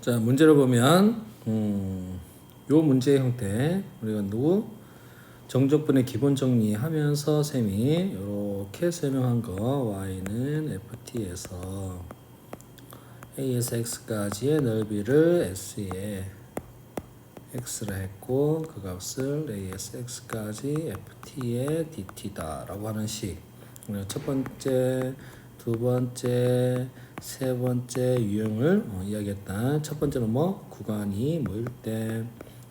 자 문제를 보면 음, 요 문제의 형태 우리가 누구 정적분의 기본 정리하면서 셈이 이렇게 설명한 거 y는 ft에서 a에서 x까지의 넓이를 s에 x를 했고 그 값을 a에서 x까지 ft의 dt다 라고 하는 식. 첫 번째, 두 번째, 세 번째 유형을 어, 이야기했다. 첫 번째는 뭐 구간이 뭐일 때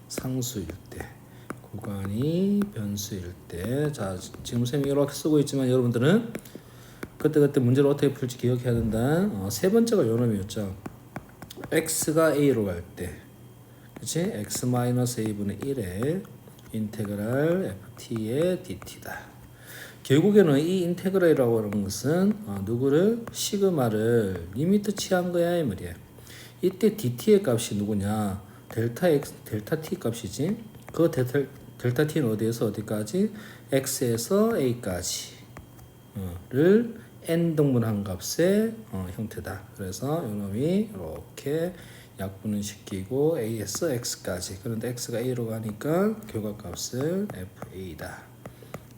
상수일 때, 구간이 변수일 때. 자 지금 쌤이 이렇게 쓰고 있지만 여러분들은 그때 그때 문제를 어떻게 풀지 기억해야 된다. 어, 세 번째가 요 놈이었죠. x가 a로 갈 때. 그치? x 마이너스 a분의 1의 인테그랄 ft의 dt다. 결국에는 이 인테그랄이라고 하는 것은 어, 누구를 시그마를 리미트 취한 거야 이 말이야. 이때 dt의 값이 누구냐? 델타 x 델타 t 값이지. 그 델타 델타 t는 어디에서 어디까지? x에서 a까지. 를 n 등분한 값의 어, 형태다. 그래서 이놈이 이렇게 약분을 시키고 a에서 x까지. 그런데 x가 a로 가니까 결과값은 fa다.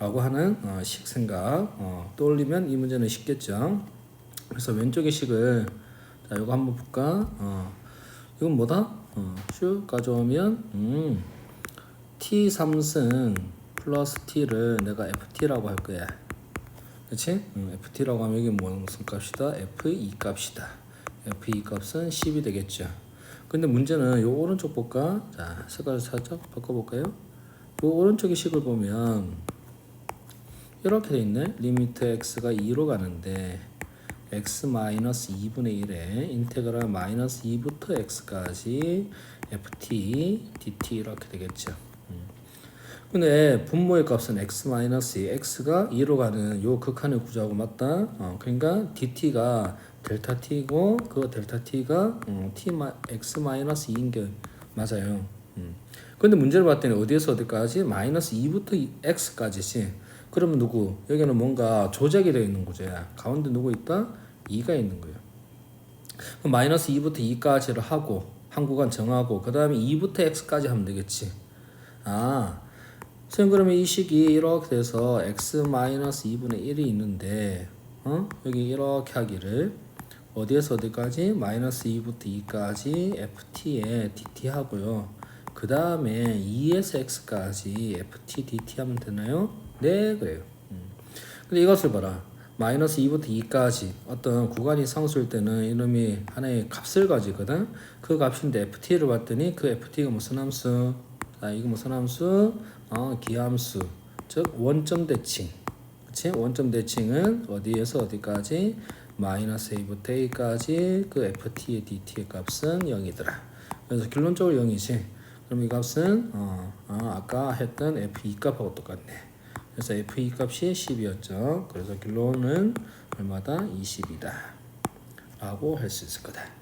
라고 하는 어, 식 생각 어, 떠올리면 이 문제는 쉽겠죠. 그래서 왼쪽의 식을 자 이거 한번 볼까? 어, 이건 뭐다? 어, 쭉 가져오면 음, t 3승 플러스 t를 내가 ft라고 할 거야. 그렇지? 음, ft라고 하면 이게 무슨 값이다? f2 값이다. f2 값은 10이 되겠죠. 근데 문제는 요 오른쪽 볼까? 자, 색깔 살짝 바꿔볼까요? 요 오른쪽의 식을 보면 이렇게 돼 있네. 리미트 x가 2로 가는데 x 마이너스 2분의 1에 인테그랄 마이너스 2부터 x까지 ft dt 이렇게 되겠죠. 음. 근데 분모의 값은 x 마이너스 x가 2로 가는 요 극한의 구조하고 맞다. 어, 그러니까 dt가 델타 t고 그 델타 t가 음, t 마, x 마이너스 2인 게 맞아요. 음. 근데 문제를 봤더니 어디에서 어디까지 마이너스 2부터 x까지지. 그러면 누구? 여기는 뭔가 조작이 되어 있는 구조야. 가운데 누구 있다? 2가 있는 거예요. 그럼 마이너스 2부터 2까지를 하고 한 구간 정하고 그 다음에 2부터 x까지 하면 되겠지. 아, 선생님 그러면 이 식이 이렇게 돼서 x 마이너스 2분의 1이 있는데 어? 여기 이렇게 하기를 어디에서 어디까지? 마이너스 2부터 2까지 ft에 dt 하고요. 그 다음에 2에서 x까지 ft dt 하면 되나요? 네 그래요. 음. 근데 이것을 봐라. 마이너스 2부터 2까지 어떤 구간이 상수일 때는 이놈이 하나의 값을 가지거든. 그 값인데 ft를 봤더니 그 ft가 무슨 함수? 아 이거 무슨 함수? 어 기함수. 즉 원점 대칭. 그치? 원점 대칭은 어디에서 어디까지? 마이너스 a부터 a까지 그 ft의 dt의 값은 0이더라. 그래서 결론적으로 0이지. 그럼 이 값은 어, 어, 아 까 했던 f2 값하고 똑같네. 그래서 f2 값이 10이었죠. 그래서 결론은 얼마다? 20이다. 라고 할 수 있을 거다.